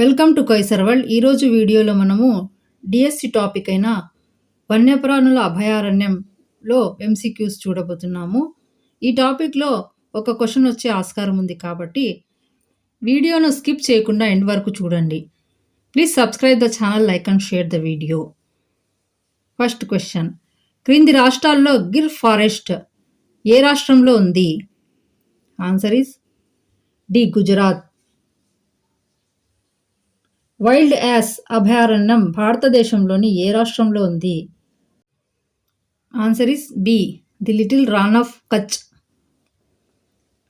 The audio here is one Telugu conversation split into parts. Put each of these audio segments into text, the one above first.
Welcome to Kaiser world. ఈరోజు వీడియోలో మనము డిఎస్సి టాపిక్ అయిన వన్యప్రాణుల అభయారణ్యంలో ఎంసీక్యూస్ చూడబోతున్నాము. ఈ టాపిక్లో ఒక క్వశ్చన్ వచ్చే ఆస్కారం ఉంది కాబట్టి వీడియోను స్కిప్ చేయకుండా ఎండ్ వరకు చూడండి. Please subscribe the channel like and share the video. First question. క్రింది రాష్ట్రాల్లో గిర్ ఫారెస్ట్ ఏ రాష్ట్రంలో ఉంది? Answer is D Gujarat. Wild ass అభయారణ్యం భారతదేశంలోని ఏ రాష్ట్రంలో ఉంది? Answer is B. The little Rann of Kutch.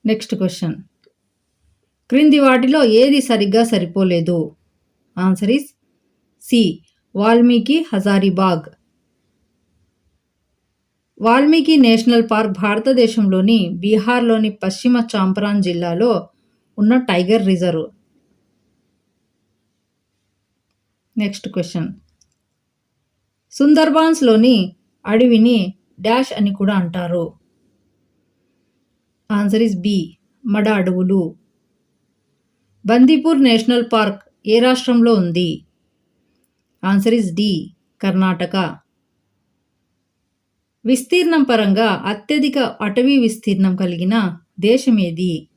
Next question. క్రింది వాటిలో ఏది సరిగ్గా సరిపోలేదు? Answer is C. Valmiki Hazaribagh. Valmiki national park భారతదేశంలోని బీహార్లోని పశ్చిమ చాంపరాన్ జిల్లాలో ఉన్న టైగర్ రిజర్వ్. Next question. సుందర్బాన్స్లోని అడవిని డాష్ అని కూడా అంటారు. Answer is B. మడ అడవులు. బందీపూర్ నేషనల్ పార్క్ ఏ రాష్ట్రంలో ఉంది? Answer is D. కర్ణాటక. విస్తీర్ణం పరంగా అత్యధిక అటవీ విస్తీర్ణం కలిగిన దేశం ఏది?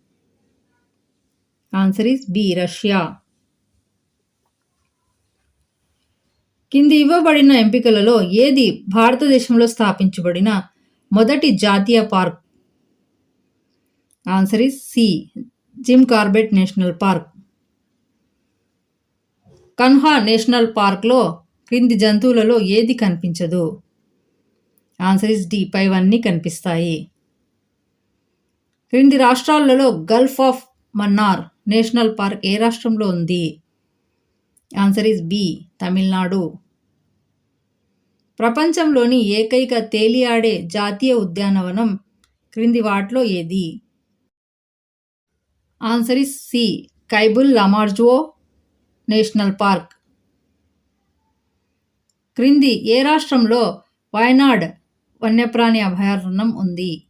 Answer is B. రష్యా. కింది ఇవ్వబడిన ఎంపికలలో ఏది భారతదేశంలో స్థాపించబడిన మొదటి జాతీయ park? Answer is C Jim Corbett national park. Kanha national పార్క్లో క్రింది జంతువులలో ఏది కనిపించదు? ఆన్సర్ ఇస్ డి పైవన్నీ కనిపిస్తాయి. క్రింది రాష్ట్రాలలో gulf of Mannar national park ఏ రాష్ట్రంలో ఉంది? Answer is B Tamil Nadu. ప్రపంచంలోని ఏకైక తేలియాడే జాతీయ ఉద్యానవనం క్రింది వాటిలో ఏది? Answer is C. Keibul Lamjao national park. క్రింది ఏ రాష్ట్రంలో వయనాడ్ వన్యప్రాణి అభయారణ్యం ఉంది?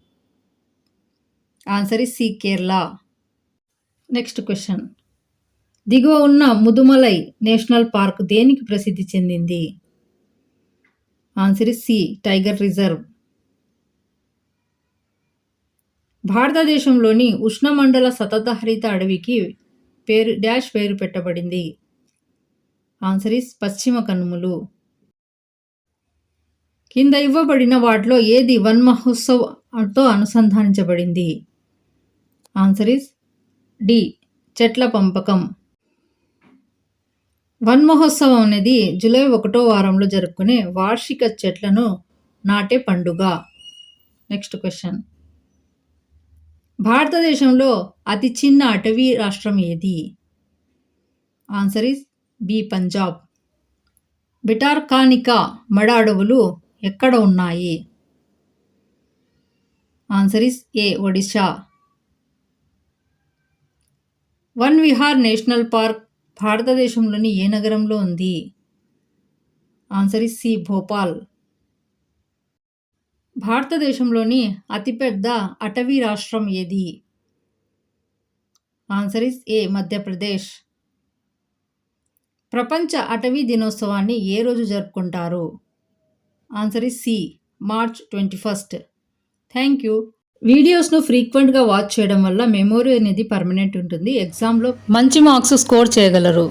Answer is C. Kerala. Next question. దిగువ ఉన్న ముదుమలై నేషనల్ పార్క్ దేనికి ప్రసిద్ధి చెందింది? Answer is C tiger reserve. భారతదేశంలోని ఉష్ణమండల సతతహరిత అడవికి పేరు డాష్ పేరు పెట్టబడింది. ఆన్సర్ ఇస్ పశ్చిమ కనుములు. కింద ఇవ్వబడిన వాటిలో ఏది వన్ మహోత్సవ్తో అనుసంధానించబడింది? ఆన్సర్ ఇస్ డి చెట్ల పంపకం. వన్ మహోత్సవం అనేది జూలై ఒకటో వారంలో జరుపుకునే వార్షిక చెట్లను నాటే పండుగ. Next question. భారతదేశంలో అతి చిన్న అటవీ రాష్ట్రం ఏది? Answer is B Punjab. Bhitarkanika మడ అడవులు ఎక్కడ ఉన్నాయి? Answer is A Odisha. Van Vihar national park భారతదేశంలోని ఏ నగరంలో ఉంది? Answer is C Bhopal. భారతదేశంలోని అతిపెద్ద అటవీ రాష్ట్రం ఏది? Answer is A Madhya Pradesh. ప్రపంచ అటవీ దినోత్సవాన్ని ఏ రోజు జరుపుకుంటారు? Answer is C March twenty first. Thank you. వీడియోస్ను ఫ్రీక్వెంట్గా వాచ్ చేయడం వల్ల మెమొరీ అనేది పర్మనెంట్ ఉంటుంది. ఎగ్జామ్లో మంచి మార్క్స్ స్కోర్ చేయగలరు.